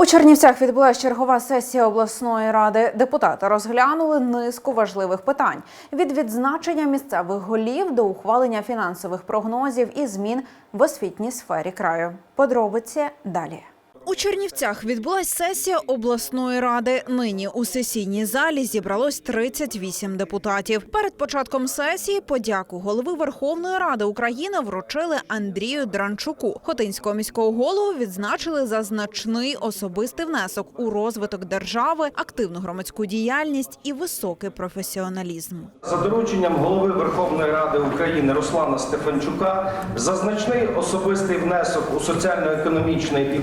У Чернівцях відбулася чергова сесія обласної ради. Депутати розглянули низку важливих питань від відзначення місцевих голів до ухвалення фінансових прогнозів і змін в освітній сфері краю. Подробиці далі. У Чернівцях відбулася сесія обласної ради. Нині у сесійній залі зібралось 38 депутатів. Перед початком сесії подяку голови Верховної Ради України вручили Андрію Дранчуку. Хотинського міського голову відзначили за значний особистий внесок у розвиток держави, активну громадську діяльність і високий професіоналізм. За дорученням голови Верховної Ради України Руслана Стефанчука за значний особистий внесок у соціально-економічний і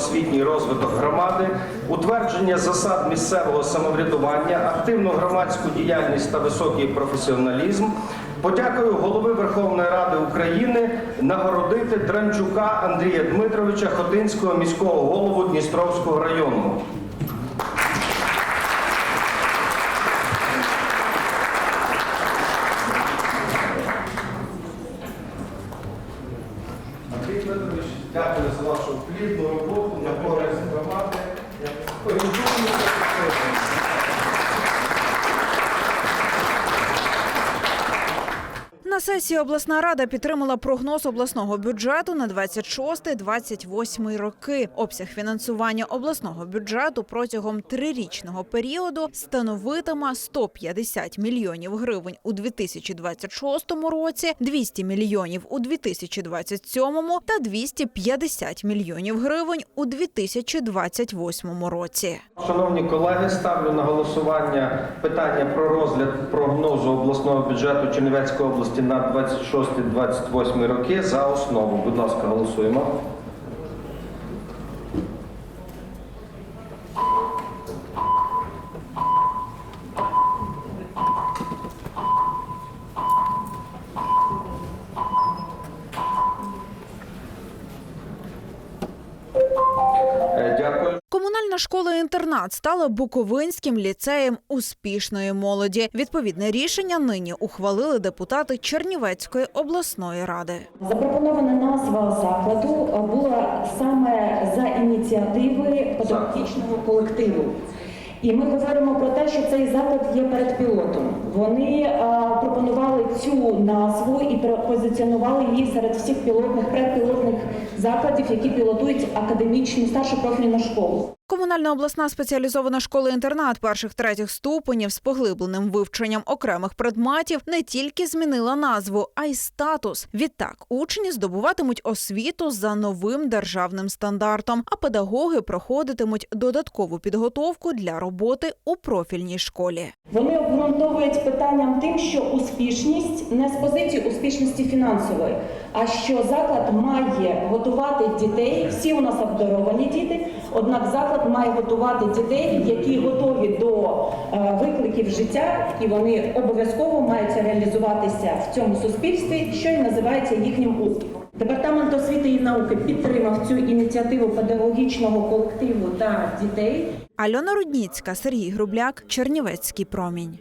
культурно-освітній розвиток громади, утвердження засад місцевого самоврядування, активну громадську діяльність та високий професіоналізм. Подякую голови Верховної Ради України нагородити Дранчука Андрія Дмитровича Хотинського міського голову Дністровського району. Сесії обласна рада підтримала прогноз обласного бюджету на 26-28 роки. Обсяг фінансування обласного бюджету протягом трирічного періоду становитиме 150 мільйонів гривень у 2026 році, 200 мільйонів у 2027 та 250 мільйонів гривень у 2028 році. Шановні колеги, ставлю на голосування питання про розгляд прогнозу обласного бюджету Чернівецької області на 26-28 роки за основу. Будь ласка, голосуємо. Комунальна школа-інтернат стала Буковинським ліцеєм успішної молоді. Відповідне рішення нині ухвалили депутати Чернівецької обласної ради. Запропонована назва закладу була саме за ініціативи педагогічного колективу. І ми говоримо про те, що цей заклад є перед пілотом. Вони е, пропонували цю назву і позиціонували її серед всіх пілотних предпілотних закладів, які пілотують академічну старшу профільну школу. Комунальна обласна спеціалізована школа-інтернат перших третіх ступенів з поглибленим вивченням окремих предметів не тільки змінила назву, а й статус. Відтак учні здобуватимуть освіту за новим державним стандартом, а педагоги проходитимуть додаткову підготовку для роботи у профільній школі. Вони обґрунтовують питанням тим, що успішність не з позиції успішності фінансової, а що заклад має готувати дітей. Всі у нас обдаровані діти. Однак заклад має готувати дітей, які готові до е, викликів життя, і вони обов'язково мають реалізуватися в цьому суспільстві, що і називається їхнім успіхом. Департамент освіти і науки підтримав цю ініціативу педагогічного колективу та дітей. Альона Рудніцька, Сергій Грубляк, Чернівецький промінь.